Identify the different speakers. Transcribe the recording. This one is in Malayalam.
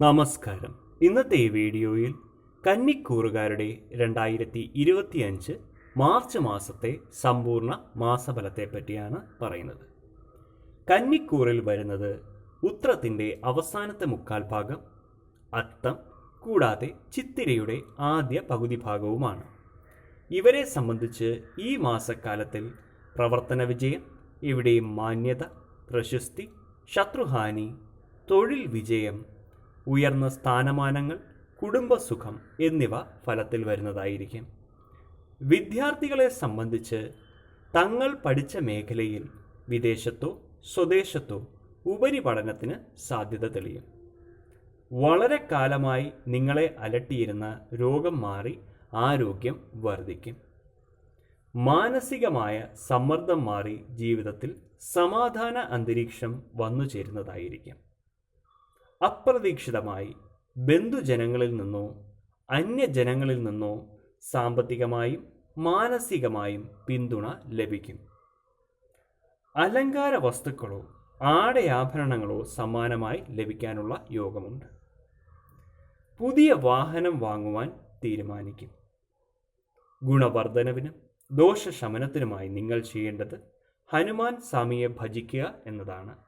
Speaker 1: നമസ്കാരം. ഇന്നത്തെ വീഡിയോയിൽ കന്നിക്കൂറുകാരുടെ രണ്ടായിരത്തി ഇരുപത്തിയഞ്ച് മാർച്ച് മാസത്തെ സമ്പൂർണ മാസഫലത്തെ പറ്റിയാണ് പറയുന്നത്. കന്നിക്കൂറിൽ വരുന്നത് ഉത്രത്തിന്റെ അവസാനത്തെ മുക്കാൽ ഭാഗം അത്തം കൂടാതെ ചിത്തിരയുടെ ആദ്യ പകുതി ഭാഗവുമാണ്. ഇവരെ സംബന്ധിച്ച് ഈ മാസക്കാലത്തിൽ പ്രവർത്തന വിജയം ഇവിടെയും മാന്യത പ്രശസ്തി ശത്രുഹാനി തൊഴിൽ വിജയം ഉയർന്ന സ്ഥാനമാനങ്ങൾ കുടുംബസുഖം എന്നിവ ഫലത്തിൽ വരുന്നതായിരിക്കും. വിദ്യാർത്ഥികളെ സംബന്ധിച്ച് തങ്ങൾ പഠിച്ച മേഖലയിൽ വിദേശത്തോ സ്വദേശത്തോ ഉപരിപഠനത്തിന് സാധ്യത തെളിയും. വളരെ കാലമായി നിങ്ങളെ അലട്ടിയിരുന്ന രോഗം മാറി ആരോഗ്യം വർദ്ധിക്കും മാനസികമായ സമ്മർദ്ദം മാറി ജീവിതത്തിൽ സമാധാന അന്തരീക്ഷം വന്നു ചേരുന്നതായിരിക്കും അപ്രതീക്ഷിതമായി ബന്ധുജനങ്ങളിൽ നിന്നോ അന്യജനങ്ങളിൽ നിന്നോ സാമ്പത്തികമായും മാനസികമായും പിന്തുണ ലഭിക്കും. അലങ്കാര വസ്തുക്കളോ ആടയാഭരണങ്ങളോ സമ്മാനമായി ലഭിക്കാനുള്ള യോഗമുണ്ട്. പുതിയ വാഹനം വാങ്ങുവാൻ തീരുമാനിക്കും. ഗുണവർദ്ധനവിനും ദോഷശമനത്തിനുമായി നിങ്ങൾ ചെയ്യേണ്ടത് ഹനുമാൻ സ്വാമിയെ ഭജിക്കുക എന്നതാണ്.